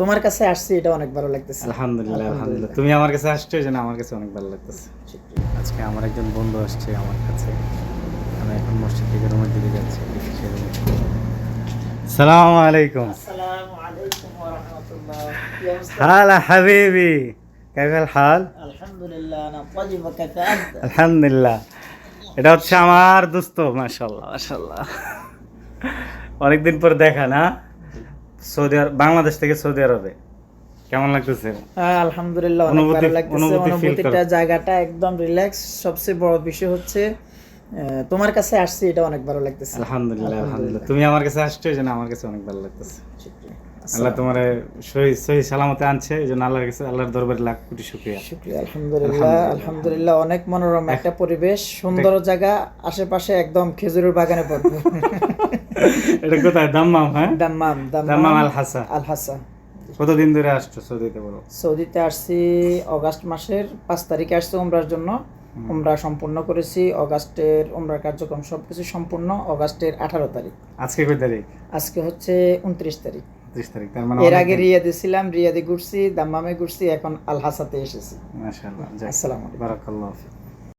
তোমার কাছে আসছি এটা অনেক ভালো লাগতেছে। আলহামদুলিল্লাহ আলহামদুলিল্লাহ। তুমি আমার কাছে আসছো এই জন্য আমার কাছে অনেক ভালো লাগতেছে। আজকে আমার একজন বন্ধু আসছে আমার কাছে। আমি এখন মসজিদ থেকে রুমের দিকে যাচ্ছি। সালাম আলাইকুম? হালা হাবিবি কাইফা আনতা আলহামদুলিল্লাহ এটা হচ্ছে আমার দোস্ত মাশাল্লাহ মাশাল্লাহ অনেকদিন পর দেখা না? সৌদি আরব বাংলাদেশ থেকে সৌদি আরবে। কেমন লাগতেছে? আলহামদুলিল্লাহ অনেক ভালো লাগতেছে। অনুভূতিটা জায়গাটা একদম রিল্যাক্স সবচেয়ে বড় বিষয় হচ্ছে তোমার কাছে আসছি এটা অনেক ভালো লাগতেছে। আলহামদুলিল্লাহ আলহামদুলিল্লাহ। তুমি আমার কাছে আসছো এই জন্য আমার কাছে অনেক ভালো লাগতেছে। আল্লাহ তোমার সহি সহি সালামতে আনছে এই জন্য আল্লাহর কাছে আল্লাহর দরবারে লাখ কোটি শুক্রিয়া। শুক্রিয়া আলহামদুলিল্লাহ। আলহামদুলিল্লাহ। অনেক মনোরম একটা পরিবেশ। সুন্দর জায়গা আশেপাশে একদম খেজুরের বাগানে পড়বে এটা কোথায়? দাম্মাম হ্যাঁ? দাম্মাম দাম্মাম। আল হাসা আল হাসা কতদিন ধরে আসছো সৌদিতে বলো? সৌদিতে আসছি অগাস্ট মাসের পাঁচ তারিখে আসছি জন্য। উমরা সম্পূর্ণ করেছি। অগাস্টের কার্যক্রম সবকিছু সম্পূর্ণ অগাস্টের আঠারো তারিখ। আজকে কয় তারিখ? আজকে হচ্ছে উনত্রিশ তারিখ। তারিখ তার মানে এর আগে রিয়াদে ছিলাম রিয়াদে ঘুরছি দাম্মামে ঘুরছি এখন আল হাসাতে এসেছি। মাশাআল্লাহ আসসালামু আলাইকুম। বারাকাল্লাহ